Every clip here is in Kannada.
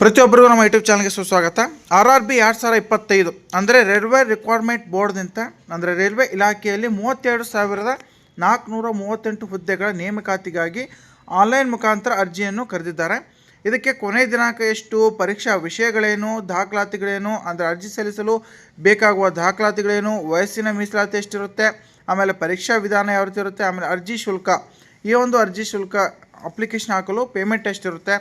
ಪ್ರತಿಯೊಬ್ಬರಿಗೂ ನಮ್ಮ ಯೂಟ್ಯೂಬ್ ಚಾನಲ್ಗೆ ಸುಸ್ವಾಗತ. ಆರ್ ಆರ್ ಬಿ ಎರಡು ಸಾವಿರ ಇಪ್ಪತ್ತೈದು ಅಂದರೆ ರೈಲ್ವೆ ರಿಕ್ವೈರ್ಮೆಂಟ್ ಬೋರ್ಡ್ನಿಂದ ಅಂದರೆ ರೈಲ್ವೆ ಇಲಾಖೆಯಲ್ಲಿ ಮೂವತ್ತೆರಡು ಸಾವಿರದ ನಾಲ್ಕುನೂರ ಮೂವತ್ತೆಂಟು ಹುದ್ದೆಗಳ ನೇಮಕಾತಿಗಾಗಿ ಆನ್ಲೈನ್ ಮುಖಾಂತರ ಅರ್ಜಿಯನ್ನು ಕರೆದಿದ್ದಾರೆ. ಇದಕ್ಕೆ ಕೊನೆ ದಿನಾಂಕ ಎಷ್ಟು, ಪರೀಕ್ಷಾ ವಿಷಯಗಳೇನು, ದಾಖಲಾತಿಗಳೇನು, ಅಂದರೆ ಅರ್ಜಿ ಸಲ್ಲಿಸಲು ಬೇಕಾಗುವ ದಾಖಲಾತಿಗಳೇನು, ವಯಸ್ಸಿನ ಮೀಸಲಾತಿ ಎಷ್ಟಿರುತ್ತೆ, ಆಮೇಲೆ ಪರೀಕ್ಷಾ ವಿಧಾನ ಯಾವ ರೀತಿ ಇರುತ್ತೆ, ಆಮೇಲೆ ಅರ್ಜಿ ಶುಲ್ಕ, ಈ ಒಂದು ಅರ್ಜಿ ಶುಲ್ಕ ಅಪ್ಲಿಕೇಶನ್ ಹಾಕಲು ಪೇಮೆಂಟ್ ಎಷ್ಟಿರುತ್ತೆ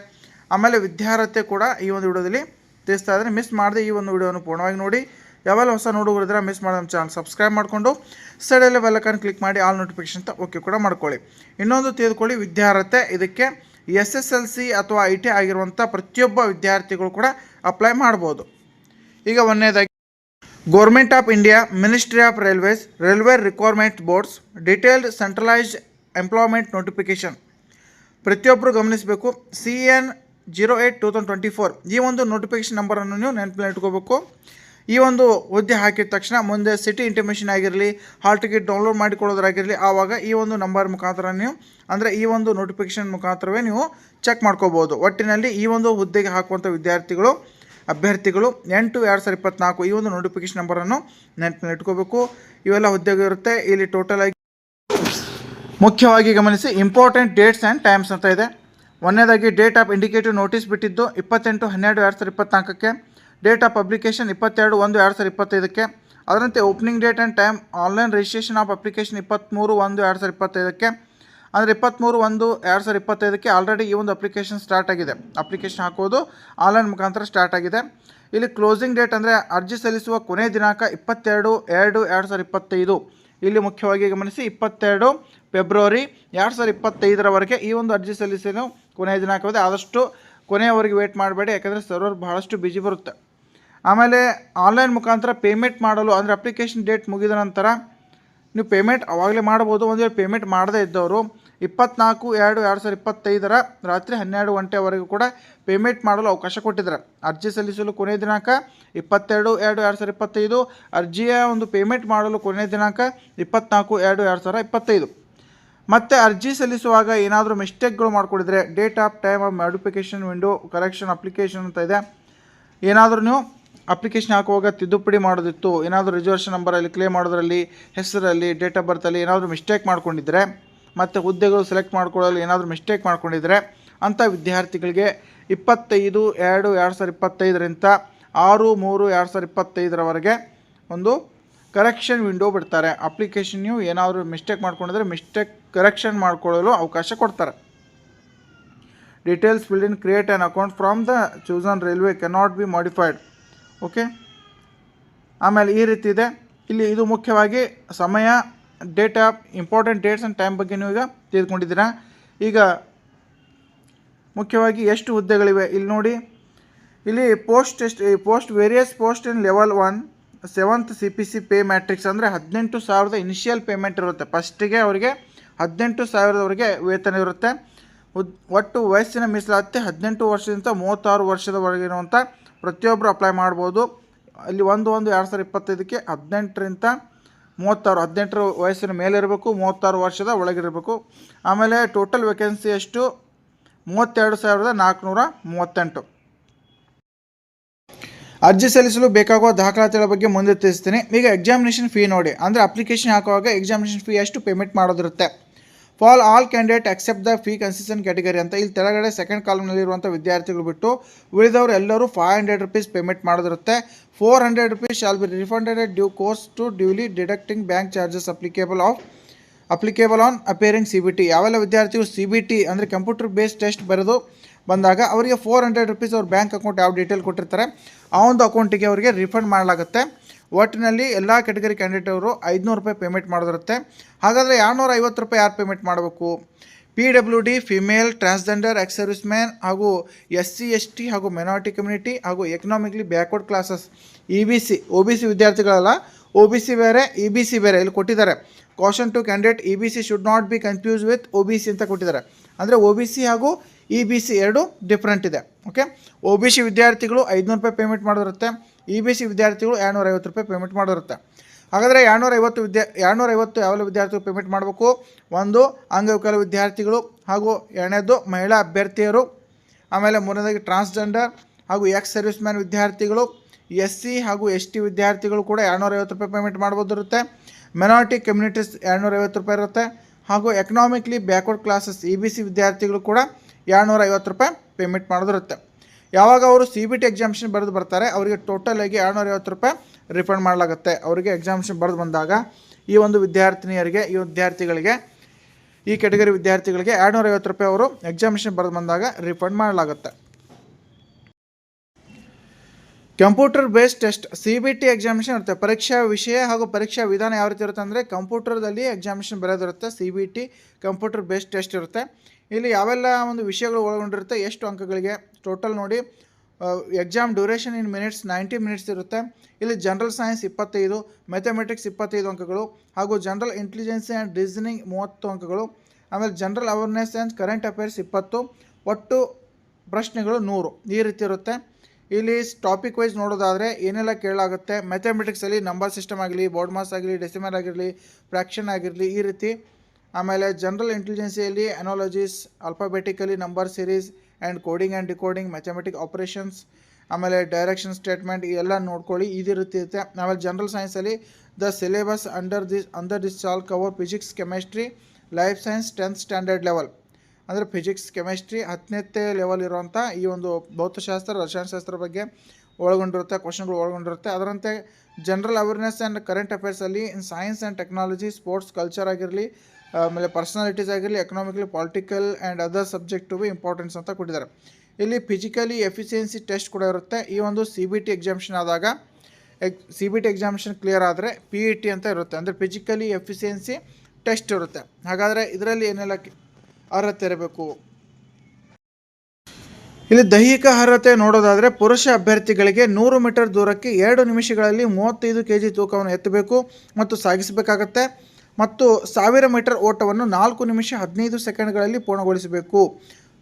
ಆಮೇಲೆ ವಿದ್ಯಾರ್ಹತೆ ಕೂಡ ಈ ಒಂದು ವಿಡಿಯೋದಲ್ಲಿ ತಿಳಿಸ್ತಾ ಇದ್ದಾರೆ. ಮಿಸ್ ಮಾಡದೆ ಈ ಒಂದು ವಿಡಿಯೋವನ್ನು ಪೂರ್ಣವಾಗಿ ನೋಡಿ. ಯಾವಾಗ ಹೊಸ ನೋಡುಗರಿದ್ರೆ ಮಿಸ್ ಮಾಡೋ ನಮ್ಮ ಚಾನಲ್ ಸಬ್ಸ್ಕ್ರೈಬ್ ಮಾಡಿಕೊಂಡು ಸೈಡಲ್ಲಿ ಬೆಲ್ಲಕನ್ನು ಕ್ಲಿಕ್ ಮಾಡಿ ಆಲ್ ನೋಟಿಫಿಕೇಶನ್ ಅಂತ ಓಕೆ ಕೂಡ ಮಾಡ್ಕೊಳ್ಳಿ. ಇನ್ನೊಂದು ತಿಳಿದುಕೊಳ್ಳಿ ವಿದ್ಯಾರ್ಹತೆ ಇದಕ್ಕೆ ಎಸ್ ಎಸ್ ಎಲ್ ಸಿ ಅಥವಾ ಐ ಟಿ ಆಗಿರುವಂಥ ಪ್ರತಿಯೊಬ್ಬ ವಿದ್ಯಾರ್ಥಿಗಳು ಕೂಡ ಅಪ್ಲೈ ಮಾಡ್ಬೋದು. ಈಗ ಒಂದನೇದಾಗಿ government of India ministry of railways railway requirement boards detailed centralised employment notification ಪ್ರತಿಯೊಬ್ಬರು ಗಮನಿಸಬೇಕು. C N zero eight two thousand twenty four ಈ ಒಂದು ನೋಟಿಫಿಕೇಷನ್ ನಂಬರನ್ನು ನೀವು ನೆನಪಿನಲ್ಲಿ ಇಟ್ಕೋಬೇಕು. ಈ ಒಂದು ಹುದ್ದೆ ಹಾಕಿದ ತಕ್ಷಣ ಮುಂದೆ ಸಿಟಿ ಇಂಟಿಮೇಷನ್ ಆಗಿರಲಿ ಹಾಲ್ ಟಿಕೆಟ್ ಡೌನ್ಲೋಡ್ ಮಾಡಿಕೊಳ್ಳೋದಾಗಿರಲಿ ಆವಾಗ ಈ ಒಂದು ನಂಬರ್ ಮುಖಾಂತರ ನೀವು, ಅಂದರೆ ಈ ಒಂದು ನೋಟಿಫಿಕೇಷನ್ ಮುಖಾಂತರವೇ ನೀವು ಚೆಕ್ ಮಾಡ್ಕೋಬೋದು. ಒಟ್ಟಿನಲ್ಲಿ ಈ ಒಂದು ಹುದ್ದೆಗೆ ಹಾಕುವಂಥ ವಿದ್ಯಾರ್ಥಿಗಳು, ಅಭ್ಯರ್ಥಿಗಳು ಎಂಟು ಎರಡು ಸಾವಿರದ ಇಪ್ಪತ್ನಾಲ್ಕು ಈ ಒಂದು ನೋಟಿಫಿಕೇಷನ್ ನಂಬರನ್ನು ನೆನಪಿನಲ್ಲಿ ಇಟ್ಕೋಬೇಕು. ಇವೆಲ್ಲ ಹುದ್ದೆಗಳು ಇರುತ್ತೆ. ಇಲ್ಲಿ ಟೋಟಲ್ ಆಗಿ ಮುಖ್ಯವಾಗಿ ಗಮನಿಸಿ ಇಂಪಾರ್ಟೆಂಟ್ ಡೇಟ್ಸ್ ಆ್ಯಂಡ್ ಟೈಮ್ಸ್ ಅಂತ ಇದೆ. ಒಂದನೇದಾಗಿ ಡೇಟ್ ಆಫ್ ಇಂಡಿಕೇಟಿವ್ ನೋಟಿಸ್ ಬಿಟ್ಟಿದ್ದು ಇಪ್ಪತ್ತೆಂಟು, ಹನ್ನೆರಡು, ಎರಡು ಸಾವಿರದ ಇಪ್ಪತ್ನಾಲ್ಕಕ್ಕೆ. ಡೇಟ್ ಆಫ್ ಪಬ್ಲಿಕೇಶನ್ ಇಪ್ಪತ್ತೆರಡು, ಒಂದು, ಎರಡು ಸಾವಿರದ ಇಪ್ಪತ್ತೈದಕ್ಕೆ. ಅದರಂತೆ opening date and time online registration of application ಇಪ್ಪತ್ತ್ಮೂರು ಒಂದು, ಎರಡು ಸಾವಿರದ ಇಪ್ಪತ್ತೈದಕ್ಕೆ. ಅಂದರೆ ಇಪ್ಪತ್ತ್ಮೂರು ಒಂದು, ಎರಡು ಸಾವಿರದ ಇಪ್ಪತ್ತೈದಕ್ಕೆ ಆಲ್ರೆಡಿ ಈ ಒಂದು ಅಪ್ಲಿಕೇಶನ್ ಸ್ಟಾರ್ಟ್ ಆಗಿದೆ. ಅಪ್ಲಿಕೇಶನ್ ಹಾಕೋದು ಆನ್ಲೈನ್ ಮುಖಾಂತರ ಸ್ಟಾರ್ಟ್ ಆಗಿದೆ. ಇಲ್ಲಿ ಕ್ಲೋಸಿಂಗ್ ಡೇಟ್ ಅಂದರೆ ಅರ್ಜಿ ಸಲ್ಲಿಸುವ ಕೊನೆಯ ದಿನಾಂಕ ಇಪ್ಪತ್ತೆರಡು, ಎರಡು ಎರಡು ಸಾವಿರದ ಇಪ್ಪತ್ತೈದು. ಇಲ್ಲಿ ಮುಖ್ಯವಾಗಿ ಗಮನಿಸಿ ಇಪ್ಪತ್ತೆರಡು ಫೆಬ್ರವರಿ ಎರಡು ಸಾವಿರದ ಇಪ್ಪತ್ತೈದರವರೆಗೆ ಈ ಒಂದು ಅರ್ಜಿ ಸಲ್ಲಿಸಲು ಕೊನೆಯ ದಿನಾಂಕವಿದೆ ಆದಷ್ಟು ಕೊನೆಯವರೆಗೆ ವೇಟ್ ಮಾಡಬೇಡಿ, ಯಾಕಂದರೆ ಸರ್ವರ್ ಬಹಳಷ್ಟು ಬಿಜಿ ಬರುತ್ತೆ. ಆಮೇಲೆ ಆನ್ಲೈನ್ ಮುಖಾಂತರ ಪೇಮೆಂಟ್ ಮಾಡಲು, ಅಂದರೆ ಅಪ್ಲಿಕೇಶನ್ ಡೇಟ್ ಮುಗಿದ ನಂತರ ನೀವು ಪೇಮೆಂಟ್ ಅವಾಗಲೇ ಮಾಡ್ಬೋದು ಒಂದು ವೇಳೆ ಪೇಮೆಂಟ್ ಮಾಡದೇ ಇದ್ದವರು ಇಪ್ಪತ್ನಾಲ್ಕು ಎರಡು ಎರಡು ಸಾವಿರದ ಇಪ್ಪತ್ತೈದರ ರಾತ್ರಿ ಹನ್ನೆರಡು ಗಂಟೆವರೆಗೂ ಕೂಡ ಪೇಮೆಂಟ್ ಮಾಡಲು ಅವಕಾಶ ಕೊಟ್ಟಿದ್ದಾರೆ. ಅರ್ಜಿ ಸಲ್ಲಿಸಲು ಕೊನೆಯ ದಿನಾಂಕ ಇಪ್ಪತ್ತೆರಡು ಎರಡು ಎರಡು ಸಾವಿರದ ಇಪ್ಪತ್ತೈದು. ಅರ್ಜಿಯ ಒಂದು ಪೇಮೆಂಟ್ ಮಾಡಲು ಕೊನೆಯ ದಿನಾಂಕ ಇಪ್ಪತ್ನಾಲ್ಕು ಎರಡು ಎರಡು ಸಾವಿರದ ಇಪ್ಪತ್ತೈದು. ಮತ್ತು ಅರ್ಜಿ ಸಲ್ಲಿಸುವಾಗ ಏನಾದರೂ ಮಿಸ್ಟೇಕ್ಗಳು ಮಾಡ್ಕೊಂಡಿದ್ರೆ date of time of modification window correction application ಅಂತ ಇದೆ. ಏನಾದರೂ ನೀವು ಅಪ್ಲಿಕೇಶನ್ ಹಾಕುವಾಗ ತಿದ್ದುಪಡಿ ಮಾಡೋದಿತ್ತು, ಏನಾದರೂ ರಿಸರ್ವೇಷನ್ ನಂಬರಲ್ಲಿ ಕ್ಲೇಮ್ ಮಾಡೋದ್ರಲ್ಲಿ, ಹೆಸರಲ್ಲಿ, ಡೇಟ್ ಆಫ್ ಬರ್ತಲ್ಲಿ ಏನಾದರೂ ಮಿಸ್ಟೇಕ್ ಮಾಡ್ಕೊಂಡಿದ್ದರೆ ಮತ್ತು ಹುದ್ದೆಗಳು ಸೆಲೆಕ್ಟ್ ಮಾಡ್ಕೊಳ್ಳಲು ಏನಾದರೂ ಮಿಸ್ಟೇಕ್ ಮಾಡ್ಕೊಂಡಿದ್ದರೆ ಅಂಥ ವಿದ್ಯಾರ್ಥಿಗಳಿಗೆ ಇಪ್ಪತ್ತೈದು ಎರಡು ಎರಡು ಸಾವಿರದ ಇಪ್ಪತ್ತೈದರಿಂದ ಆರು ಮೂರು ಎರಡು ಸಾವಿರದ ಇಪ್ಪತ್ತೈದರವರೆಗೆ ಒಂದು ಕರೆಕ್ಷನ್ ವಿಂಡೋ ಬಿಡ್ತಾರೆ. ಅಪ್ಲಿಕೇಶನ್ ನೀವು ಏನಾದರೂ ಮಿಸ್ಟೇಕ್ ಮಾಡ್ಕೊಂಡಿದ್ರೆ ಮಿಸ್ಟೇಕ್ ಕರೆಕ್ಷನ್ ಮಾಡ್ಕೊಳ್ಳಲು ಅವಕಾಶ ಕೊಡ್ತಾರೆ. Details filled in create an account from the chosen railway cannot be modified okay ಆಮೇಲೆ ಈ ರೀತಿ ಇದೆ. ಇಲ್ಲಿ ಇದು ಮುಖ್ಯವಾಗಿ ಸಮಯ date of important dates and time ಬಗ್ಗೆ ನೀವು ಈಗ ತಿಳ್ಕೊಂಡಿದ್ದೀರಾ ಈಗ ಮುಖ್ಯವಾಗಿ ಎಷ್ಟು ಹುದ್ದೆಗಳಿವೆ? ಇಲ್ಲಿ ನೋಡಿ. ಇಲ್ಲಿ ಪೋಸ್ಟ್ ಎಷ್ಟು post various post in level one seventh C P C pay matrix ಅಂದರೆ ಹದಿನೆಂಟು ಸಾವಿರದ ಇನಿಷಿಯಲ್ ಪೇಮೆಂಟ್ ಇರುತ್ತೆ. ಫಸ್ಟಿಗೆ ಅವರಿಗೆ ಹದಿನೆಂಟು ಸಾವಿರದವರೆಗೆ ವೇತನ ಇರುತ್ತೆ. ಒಟ್ಟು ವಯಸ್ಸಿನ ಮೀಸಲಾತಿ ಹದಿನೆಂಟು ವರ್ಷದಿಂದ ಮೂವತ್ತಾರು ವರ್ಷದವರೆಗಿರುವಂಥ ಪ್ರತಿಯೊಬ್ಬರು ಅಪ್ಲೈ ಮಾಡ್ಬೋದು. ಅಲ್ಲಿ ಒಂದು ಒಂದು ಎರಡು ಸಾವಿರದ ಇಪ್ಪತ್ತೈದಕ್ಕೆ ಹದಿನೆಂಟರಿಂದ ಮೂವತ್ತಾರು, ಹದಿನೆಂಟರ ವಯಸ್ಸಿನ ಮೇಲಿರಬೇಕು ಮೂವತ್ತಾರು ವರ್ಷದ ಒಳಗಿರಬೇಕು ಆಮೇಲೆ ಟೋಟಲ್ ವೇಕೆನ್ಸಿ ಎಷ್ಟು? ಮೂವತ್ತೆರಡು ಸಾವಿರದ ನಾಲ್ಕುನೂರ ಮೂವತ್ತೆಂಟು. ಅರ್ಜಿ ಸಲ್ಲಿಸಲು ಬೇಕಾಗುವ ದಾಖಲಾತಿಗಳ ಬಗ್ಗೆ ಮುಂದೆ ತಿಳಿಸ್ತೀನಿ. ಈಗ ಎಕ್ಸಾಮಿನೇಷನ್ ಫೀ ನೋಡಿ. ಅಂದರೆ ಅಪ್ಲಿಕೇಶನ್ ಹಾಕುವಾಗ ಎಕ್ಸಾಮಿನೇಷನ್ ಫೀ ಎಷ್ಟು payment ಮಾಡೋದಿರುತ್ತೆ? For all candidate accept the fee concession category ಅಂತ ಇಲ್ಲಿ ತೆಳಗಡೆ ಸೆಕೆಂಡ್ ಕಾಲಮ್ನಲ್ಲಿರುವಂಥ ವಿದ್ಯಾರ್ಥಿಗಳು ಬಿಟ್ಟು ಉಳಿದವರು ಎಲ್ಲರೂ five hundred rupees payment ಮಾಡೋದಿರುತ್ತೆ. Four hundred rupees shall be refunded due course to duly deducting bank charges applicable of applicable on appearing C B T ಯಾವೆಲ್ಲ ವಿದ್ಯಾರ್ಥಿಗಳು ಸಿ ಬಿ ಟಿ ಅಂದರೆ ಕಂಪ್ಯೂಟರ್ ಬೇಸ್ಡ್ ಟೆಸ್ಟ್ ಬರೆದು ಬಂದಾಗ ಅವರಿಗೆ ಫೋರ್ ಹಂಡ್ರೆಡ್ ರುಪೀಸ್ ಅವ್ರ ಬ್ಯಾಂಕ್ ಅಕೌಂಟ್ ಯಾವ ಡೀಟೇಲ್ ಕೊಟ್ಟಿರ್ತಾರೆ ಆ ಒಂದು ಅಕೌಂಟಿಗೆ ಅವರಿಗೆ ರಿಫಂಡ್ ಮಾಡಲಾಗುತ್ತೆ. ಒಟ್ಟಿನಲ್ಲಿ ಎಲ್ಲ ಕ್ಯಾಟಗರಿ ಕ್ಯಾಂಡಿಡೇಟ್ ಅವರು ಐದುನೂರು ರೂಪಾಯಿ ಪೇಮೆಂಟ್ ಮಾಡೋದಿರುತ್ತೆ. ಹಾಗಾದರೆ ಎರಡುನೂರ ಐವತ್ತು ರೂಪಾಯಿ ಯಾರು ಪೇಮೆಂಟ್ ಮಾಡಬೇಕು? P W D female transgender ex service man ಹಾಗೂ ಎಸ್ ಸಿ ಎಸ್ ಟಿ ಹಾಗೂ ಮೈನಾರಿಟಿ ಕಮ್ಯುನಿಟಿ ಹಾಗೂ economically backward classes E B C O B C ವಿದ್ಯಾರ್ಥಿಗಳಲ್ಲ O B C ಬೇರೆ ಇ ಬಿ ಸಿ ಬೇರೆ ಇಲ್ಲಿ ಕೊಟ್ಟಿದ್ದಾರೆ. Caution to candidate E B C should not be confuse with O B C ಅಂತ ಕೊಟ್ಟಿದ್ದಾರೆ. ಅಂದರೆ ಒ ಬಿ ಸಿ ಹಾಗೂ ಇ ಬಿ ಸಿ ಎರಡು ಡಿಫ್ರೆಂಟ್ ಇದೆ ಓಕೆ ಒ ಬಿ ಸಿ ವಿದ್ಯಾರ್ಥಿಗಳು ಐದುನೂರು ರೂಪಾಯಿ ಪೇಮೆಂಟ್ ಮಾಡೋದಿರುತ್ತೆ ಇ ಬಿ ಸಿ ವಿದ್ಯಾರ್ಥಿಗಳು ಎರಡುನೂರ ಐವತ್ತು ರೂಪಾಯಿ ಪೇಮೆಂಟ್ ಮಾಡೋದಿರುತ್ತೆ ಹಾಗಾದರೆ ಎರಡುನೂರ ಐವತ್ತು ವಿದ್ಯಾ ಎರಡುನೂರ ಐವತ್ತು ಯಾವೆಲ್ಲ ವಿದ್ಯಾರ್ಥಿಗಳು ಪೇಮೆಂಟ್ ಮಾಡಬೇಕು? ಒಂದು, ಅಂಗವಿಕಲ ವಿದ್ಯಾರ್ಥಿಗಳು ಹಾಗೂ ಎರಡನೇದು ಮಹಿಳಾ ಅಭ್ಯರ್ಥಿಯರು, ಆಮೇಲೆ ಮೂರನೇದಾಗಿ ಟ್ರಾನ್ಸ್ಜೆಂಡರ್ ಹಾಗೂ ಎಕ್ಸ್ ಸರ್ವಿಸ್ ಮ್ಯಾನ್ ವಿದ್ಯಾರ್ಥಿಗಳು ಎಸ್ ಸಿ ಹಾಗೂ ಎಸ್ ಟಿ ವಿದ್ಯಾರ್ಥಿಗಳು ಕೂಡ ಎರಡುನೂರ ಐವತ್ತು ರೂಪಾಯಿ ಪೇಮೆಂಟ್ ಮಾಡ್ಬೋದಿರುತ್ತೆ. ಮೆನಾರಿಟಿ ಕಮ್ಯುನಿಟೀಸ್ ಎರಡುನೂರ ಐವತ್ತು ರೂಪಾಯಿ ಇರುತ್ತೆ. ಹಾಗೂ economically backward classes E B C ವಿದ್ಯಾರ್ಥಿಗಳು ಕೂಡ ಎರಡುನೂರ ಐವತ್ತು ರೂಪಾಯಿ ಪೇಮೆಂಟ್ ಮಾಡೋದಿರುತ್ತೆ. ಯಾವಾಗ ಅವರು ಸಿ ಬಿ ಟಿ ಎಕ್ಸಾಮಿಷನ್ ಬರೆದು ಬರ್ತಾರೆ, ಅವರಿಗೆ ಟೋಟಲ್ ಆಗಿ ಎರಡುನೂರ ಐವತ್ತು ರೂಪಾಯಿ ರಿಫಂಡ್ ಮಾಡಲಾಗುತ್ತೆ. ಅವರಿಗೆ ಎಕ್ಸಾಮಿಷನ್ ಬರೆದು ಬಂದಾಗ ಈ ಒಂದು ವಿದ್ಯಾರ್ಥಿನಿಯರಿಗೆ, ಈ ವಿದ್ಯಾರ್ಥಿಗಳಿಗೆ, ಈ ಕೆಟಗರಿ ವಿದ್ಯಾರ್ಥಿಗಳಿಗೆ ಎರಡುನೂರ ಐವತ್ತು ರೂಪಾಯಿ ಅವರು ಎಕ್ಸಾಮಿಷನ್ ಬರೆದು ಬಂದಾಗ ರಿಫಂಡ್ ಮಾಡಲಾಗುತ್ತೆ. Computer based test C B T examination ಇರುತ್ತೆ. ಪರೀಕ್ಷಾ ವಿಷಯ ಹಾಗೂ ಪರೀಕ್ಷಾ ವಿಧಾನ ಯಾವ ರೀತಿ ಇರುತ್ತೆ ಅಂದರೆ ಕಂಪ್ಯೂಟರ್ದಲ್ಲಿ examination ಬರೆಯೋದಿರುತ್ತೆ C B T computer based test ಇರುತ್ತೆ. ಇಲ್ಲಿ ಯಾವೆಲ್ಲ ಒಂದು ವಿಷಯಗಳು ಒಳಗೊಂಡಿರುತ್ತೆ, ಎಷ್ಟು ಅಂಕಗಳಿಗೆ ಟೋಟಲ್ ನೋಡಿ. Exam duration in minutes ninety minutes ಇರುತ್ತೆ. ಇಲ್ಲಿ ಜನರಲ್ ಸೈನ್ಸ್ ಇಪ್ಪತ್ತೈದು ಮ್ಯಾಥಮೆಟಿಕ್ಸ್ ಇಪ್ಪತ್ತೈದು ಅಂಕಗಳು ಹಾಗೂ ಜನರಲ್ ಇಂಟೆಲಿಜೆನ್ಸ್ ಆ್ಯಂಡ್ ರೀಸನಿಂಗ್ ಮೂವತ್ತು ಅಂಕಗಳು. ಆಮೇಲೆ general awareness and current affairs ಇಪ್ಪತ್ತು. ಒಟ್ಟು ಪ್ರಶ್ನೆಗಳು ನೂರು. ಈ ರೀತಿ ಇರುತ್ತೆ. ಇಲ್ಲಿ ಟಾಪಿಕ್ ವೈಸ್ ನೋಡೋದಾದರೆ ಏನೆಲ್ಲ ಕೇಳಾಗುತ್ತೆ ಮ್ಯಾಥಮೆಟಿಕ್ಸಲ್ಲಿ ನಂಬರ್ ಸಿಸ್ಟಮ್ ಆಗಲಿ ಬೋರ್ಡ್ ಮಾಸ್ ಆಗಲಿ ಡೆಸಿಮಲ್ ಆಗಿರಲಿ ಫ್ರ್ಯಾಕ್ಷನ್ ಆಗಿರಲಿ ಈ ರೀತಿ. ಆಮೇಲೆ general ಇಂಟೆಲಿಜೆನ್ಸಿಯಲ್ಲಿ analogies alphabetically number series and coding and decoding mathematic operations ಆಮೇಲೆ ಡೈರೆಕ್ಷನ್ ಸ್ಟೇಟ್ಮೆಂಟ್ ಎಲ್ಲ ನೋಡ್ಕೊಳ್ಳಿ, ಇದೇ ರೀತಿ ಇರುತ್ತೆ. ಆಮೇಲೆ general ಸೈನ್ಸಲ್ಲಿ the syllabus under this under this all cover physics chemistry life science tenth standard level ಅಂದರೆ ಫಿಸಿಕ್ಸ್ ಕೆಮಿಸ್ಟ್ರಿ ಹತ್ತನೇ ಲೆವೆಲ್ ಇರುವಂಥ ಈ ಒಂದು ಭೌತಶಾಸ್ತ್ರ, ರಸಾಯನಶಾಸ್ತ್ರ ಬಗ್ಗೆ ಒಳಗೊಂಡಿರುತ್ತೆ ಕ್ವಶನ್ಗಳು ಒಳಗೊಂಡಿರುತ್ತೆ. ಅದರಂತೆ general awareness and current ಅಫೇರ್ಸಲ್ಲಿ science and technology sports culture ಆಗಿರಲಿ, ಆಮೇಲೆ ಪರ್ಸನಾಲಿಟೀಸ್ ಆಗಿರಲಿ economically political and other subject be importance ಅಂತ ಕೊಟ್ಟಿದ್ದಾರೆ. ಇಲ್ಲಿ ಫಿಸಿಕಲಿ ಎಫಿಷಿಯನ್ಸಿ ಟೆಸ್ಟ್ ಕೂಡ ಇರುತ್ತೆ. ಈ ಒಂದು ಸಿ ಬಿ ಟಿ ಎಕ್ಸಾಮಿಷನ್ ಆದಾಗ ಎಕ್ C B T examination clear ಆದರೆ ಪಿ ಇ ಟಿ ಅಂತ ಇರುತ್ತೆ. ಅಂದರೆ ಫಿಸಿಕಲಿ ಎಫಿಷಿಯನ್ಸಿ ಟೆಸ್ಟ್ ಇರುತ್ತೆ. ಹಾಗಾದರೆ ಇದರಲ್ಲಿ ಏನೆಲ್ಲ ಅರ್ಹತೆ ಇರಬೇಕು. ಇಲ್ಲಿ ದೈಹಿಕ ಅರ್ಹತೆ ನೋಡೋದಾದರೆ ಪುರುಷ ಅಭ್ಯರ್ಥಿಗಳಿಗೆ ನೂರು ಮೀಟರ್ ದೂರಕ್ಕೆ ಎರಡು ನಿಮಿಷಗಳಲ್ಲಿ ಮೂವತ್ತೈದು ಕೆ ಜಿ ತೂಕವನ್ನು ಎತ್ತಬೇಕು ಮತ್ತು ಸಾಗಿಸಬೇಕಾಗತ್ತೆ. ಮತ್ತು ಸಾವಿರ ಮೀಟರ್ ಓಟವನ್ನು ನಾಲ್ಕು ನಿಮಿಷ ಹದಿನೈದು ಸೆಕೆಂಡ್ಗಳಲ್ಲಿ ಪೂರ್ಣಗೊಳಿಸಬೇಕು.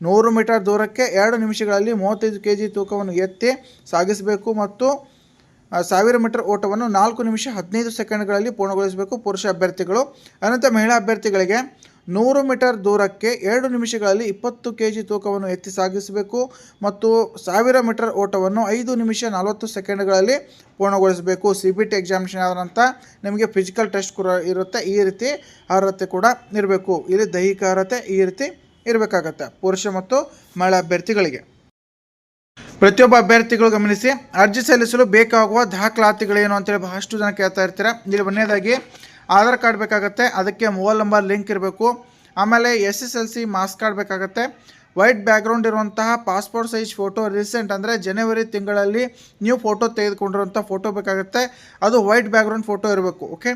ನೂರು ಮೀಟರ್ ದೂರಕ್ಕೆ ಎರಡು ನಿಮಿಷಗಳಲ್ಲಿ ಮೂವತ್ತೈದು ಕೆ ಜಿ ತೂಕವನ್ನು ಎತ್ತಿ ಸಾಗಿಸಬೇಕು ಮತ್ತು ಸಾವಿರ ಮೀಟರ್ ಓಟವನ್ನು ನಾಲ್ಕು ನಿಮಿಷ ಹದಿನೈದು ಸೆಕೆಂಡ್ಗಳಲ್ಲಿ ಪೂರ್ಣಗೊಳಿಸಬೇಕು ಪುರುಷ ಅಭ್ಯರ್ಥಿಗಳು. ಅನಂತರ ಮಹಿಳಾ ಅಭ್ಯರ್ಥಿಗಳಿಗೆ ನೂರು ಮೀಟರ್ ದೂರಕ್ಕೆ ಎರಡು ನಿಮಿಷಗಳಲ್ಲಿ ಇಪ್ಪತ್ತು ಕೆ ಜಿ ತೂಕವನ್ನು ಎತ್ತಿ ಸಾಗಿಸಬೇಕು ಮತ್ತು ಸಾವಿರ ಮೀಟರ್ ಓಟವನ್ನು ಐದು ನಿಮಿಷ ನಲವತ್ತು ಸೆಕೆಂಡ್ಗಳಲ್ಲಿ ಪೂರ್ಣಗೊಳಿಸಬೇಕು. ಸಿ ಬಿ ಟಿ ಎಕ್ಸಾಮಿಷನ್ ಆದ ನಂತರ ನಿಮಗೆ ಫಿಸಿಕಲ್ ಟೆಸ್ಟ್ ಕೂಡ ಇರುತ್ತೆ. ಈ ರೀತಿ ಅರ್ಹತೆ ಕೂಡ ಇರಬೇಕು. ಇಲ್ಲಿ ದೈಹಿಕ ಅರ್ಹತೆ ಈ ರೀತಿ ಇರಬೇಕಾಗತ್ತೆ. ಪುರುಷ ಮತ್ತು ಮಹಿಳಾ ಅಭ್ಯರ್ಥಿಗಳಿಗೆ. ಪ್ರತಿಯೊಬ್ಬ ಅಭ್ಯರ್ಥಿಗಳು ಗಮನಿಸಿ, ಅರ್ಜಿ ಸಲ್ಲಿಸಲು ಬೇಕಾಗುವ ದಾಖಲಾತಿಗಳೇನು ಅಂತೇಳಿ ಬಹಳಷ್ಟು ಜನ ಕೇಳ್ತಾ ಇರ್ತೀರ. ಇಲ್ಲಿ ಒಂದನೇದಾಗಿ ಆಧಾರ್ ಕಾರ್ಡ್ ಬೇಕಾಗುತ್ತೆ, ಅದಕ್ಕೆ ಮೊಬೈಲ್ ನಂಬರ್, ಲಿಂಕ್ ಇರಬೇಕು. ಆಮೇಲೆ S S L C, marks card ಬೇಕಾಗುತ್ತೆ. ವೈಟ್ ಬ್ಯಾಕ್ಗ್ರೌಂಡ್ ಇರುವಂತಹ ಪಾಸ್ಪೋರ್ಟ್ ಸೈಜ್ ಫೋಟೋ ರೀಸೆಂಟ್ ಅಂದರೆ ಜನವರಿ ತಿಂಗಳಲ್ಲಿ ನೀವು ಫೋಟೋ ತೆಗೆದುಕೊಂಡಿರುವಂಥ ಫೋಟೋ ಬೇಕಾಗುತ್ತೆ. ಅದು ವೈಟ್ ಬ್ಯಾಕ್ಗ್ರೌಂಡ್ ಫೋಟೋ ಇರಬೇಕು ಓಕೆ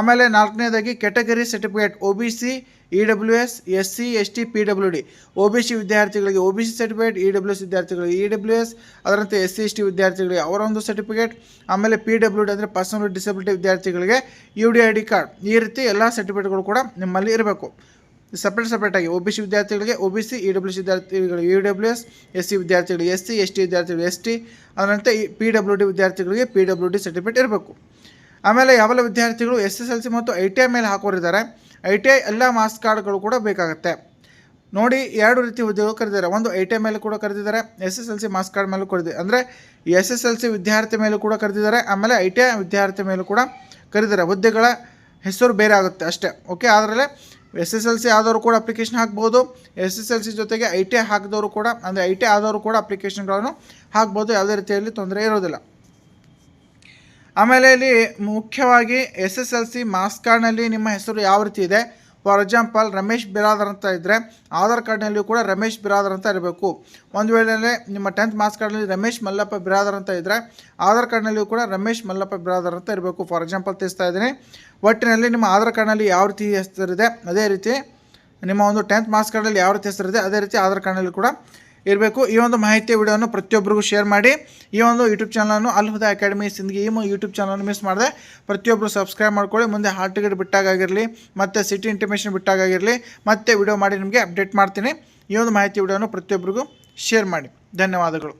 ಆಮೇಲೆ ನಾಲ್ಕನೇದಾಗಿ category certificate O B C E W S S C S T P W D O B C ವಿದ್ಯಾರ್ಥಿಗಳಿಗೆ O B C certificate E W S ವಿದ್ಯಾರ್ಥಿಗಳಿಗೆ ಇ ಡಬ್ಲ್ಯೂ ಎಸ್ ಅದರಂತೆ ಎಸ್ ಸಿ ಎಸ್ ಟಿ ವಿದ್ಯಾರ್ಥಿಗಳಿಗೆ ಅವರ ಒಂದು ಸರ್ಟಿಫಿಕೇಟ್ ಆಮೇಲೆ ಪಿ ಡಬ್ಲ್ಯೂ ಡಿ ಅಂದರೆ ಪರ್ಸನಲ್ ಡಿಸಬಿಲಿಟಿ ವಿದ್ಯಾರ್ಥಿಗಳಿಗೆ U D I D card ಈ ರೀತಿ ಎಲ್ಲ ಸರ್ಟಿಫಿಕೇಟ್ಗಳು ಕೂಡ ನಿಮ್ಮಲ್ಲಿ ಇರಬೇಕು. ಸಪ್ರೇಟ್ ಸಪ್ರೇಟಾಗಿ ಒ ಬಿ ಸಿ ವಿದ್ಯಾರ್ಥಿಗಳಿಗೆ O B C E W C ವಿದ್ಯಾರ್ಥಿಗಳಿಗೆ E W S S C ವಿದ್ಯಾರ್ಥಿಗಳಿಗೆ ಎಸ್ ಸಿ ಎಸ್ ಟಿ ವಿದ್ಯಾರ್ಥಿಗಳು ಎಸ್ ಟಿ ಅದರಂತೆ ಪಿ ಡಬ್ಲ್ಯೂ ಡಿ ವಿದ್ಯಾರ್ಥಿಗಳಿಗೆ ಪಿ ಡಬ್ಲ್ಯೂ ಡಿ ಸರ್ಟಿಫಿಕೇಟ್ ಇರಬೇಕು. ಆಮೇಲೆ ಯಾವೆಲ್ಲ ವಿದ್ಯಾರ್ಥಿಗಳು ಎಸ್ ಎಸ್ ಎಲ್ ಸಿ ಮತ್ತು ಐ ಟಿ ಐ ಮೇಲೆ ಹಾಕೋರಿದ್ದಾರೆ ಐ ಟಿ ಐ ಎಲ್ಲ ಮಾರ್ಕ್ಸ್ ಕಾರ್ಡ್ಗಳು ಕೂಡ ಬೇಕಾಗುತ್ತೆ. ನೋಡಿ, ಎರಡು ರೀತಿ ಹುದ್ದೆಗಳು ಕರೆದಿದ್ದಾರೆ. ಒಂದು ಐ ಟಿ ಐ ಮೇಲೆ ಕೂಡ ಕರೆದಿದ್ದಾರೆ S S L C marks card ಮೇಲೂ ಕರೆದಿದ್ದಾರೆ ಅಂದರೆ ಎಸ್ ಎಸ್ ಎಲ್ ಸಿ ವಿದ್ಯಾರ್ಥಿ ಮೇಲೂ ಕೂಡ ಕರೆದಿದ್ದಾರೆ, ಆಮೇಲೆ ಐ ಟಿ ಐ ವಿದ್ಯಾರ್ಥಿ ಮೇಲೂ ಕೂಡ ಕರೆದಿದ್ದಾರೆ. ಹುದ್ದೆಗಳ ಹೆಸರು ಬೇರೆ ಆಗುತ್ತೆ ಅಷ್ಟೇ ಓಕೆ ಅದರಲ್ಲೇ ಎಸ್ ಎಸ್ ಎಲ್ ಸಿ ಆದವರು ಕೂಡ ಅಪ್ಲಿಕೇಶನ್ ಹಾಕ್ಬೋದು. ಎಸ್ ಎಸ್ ಎಲ್ ಸಿ ಜೊತೆಗೆ ಐ ಟಿ ಹಾಕಿದವರು ಕೂಡ, ಅಂದರೆ ಐ ಟಿ ಆದವರು ಕೂಡ ಅಪ್ಲಿಕೇಶನ್ಗಳನ್ನು ಹಾಕ್ಬೋದು. ಯಾವುದೇ ರೀತಿಯಲ್ಲಿ ತೊಂದರೆ ಇರೋದಿಲ್ಲ. ಆಮೇಲೆ ಇಲ್ಲಿ ಮುಖ್ಯವಾಗಿ S S L C marks ಕಾರ್ಡ್ನಲ್ಲಿ ನಿಮ್ಮ ಹೆಸರು ಯಾವ ರೀತಿ ಇದೆ? ಫಾರ್ ಎಕ್ಸಾಂಪಲ್, ರಮೇಶ್ ಬಿರಾದರ್ ಅಂತ ಇದ್ದರೆ ಆಧಾರ್ ಕಾರ್ಡ್ನಲ್ಲಿಯೂ ಕೂಡ ರಮೇಶ್ ಬಿರಾದರ್ ಅಂತ ಇರಬೇಕು. ಒಂದು ವೇಳೆ ನಿಮ್ಮ ಟೆಂತ್ ಮಾರ್ಕ್ಸ್ ಕಾರ್ಡ್ನಲ್ಲಿ ರಮೇಶ್ ಮಲ್ಲಪ್ಪ ಬಿರಾದರ್ ಅಂತ ಇದ್ದರೆ ಆಧಾರ್ ಕಾರ್ಡ್ನಲ್ಲಿಯೂ ಕೂಡ ರಮೇಶ್ ಮಲ್ಲಪ್ಪ ಬಿರಾದರ್ ಅಂತ ಇರಬೇಕು. ಫಾರ್ ಎಕ್ಸಾಂಪಲ್ ತಿಳಿಸ್ತಾ ಇದ್ದೀನಿ. ಒಟ್ಟಿನಲ್ಲಿ ನಿಮ್ಮ ಆಧಾರ್ ಕಾರ್ಡ್ನಲ್ಲಿ ಯಾವ ರೀತಿ ಹೆಸರಿದೆ? ಅದೇ ರೀತಿ ನಿಮ್ಮ ಒಂದು ಟೆಂತ್ ಮಾರ್ಕ್ಸ್ ಕಾರ್ಡಲ್ಲಿ ಯಾವ ರೀತಿ ಹೆಸರಿದೆ? ಅದೇ ರೀತಿ ಆಧಾರ್ ಕಾರ್ಡ್ನಲ್ಲಿ ಕೂಡ ಇರಬೇಕು. ಈ ಒಂದು ಮಾಹಿತಿ ವಿಡಿಯೋವನ್ನು ಪ್ರತಿಯೊಬ್ಬರಿಗೂ ಶೇರ್ ಮಾಡಿ. ಈ ಒಂದು ಯೂಟ್ಯೂಬ್ ಚಾನಲನ್ನು ಅಲ್ಹುದ ಅಕಾಡೆಮಿ ಸಿಂದ್ಗಿ ಈ ಯೂಟ್ಯೂಬ್ ಚಾನಲ್ ಮಿಸ್ ಮಾಡಿದೆ ಪ್ರತಿಯೊಬ್ಬರು ಸಬ್ಸ್ಕ್ರೈಬ್ ಮಾಡ್ಕೊಳ್ಳಿ. ಮುಂದೆ ಹಾಲ್ ಟಿಕೆಟ್ ಬಿಟ್ಟಾಗಿರಲಿ ಮತ್ತು ಸಿಟಿ ಇಂಟಿಮೇಷನ್ ಬಿಟ್ಟಾಗಿರಲಿ ಮತ್ತೆ ವಿಡಿಯೋ ಮಾಡಿ ನಿಮಗೆ ಅಪ್ಡೇಟ್ ಮಾಡ್ತೀನಿ. ಈ ಒಂದು ಮಾಹಿತಿ ವಿಡಿಯೋನ ಪ್ರತಿಯೊಬ್ಬರಿಗೂ ಶೇರ್ ಮಾಡಿ. ಧನ್ಯವಾದಗಳು.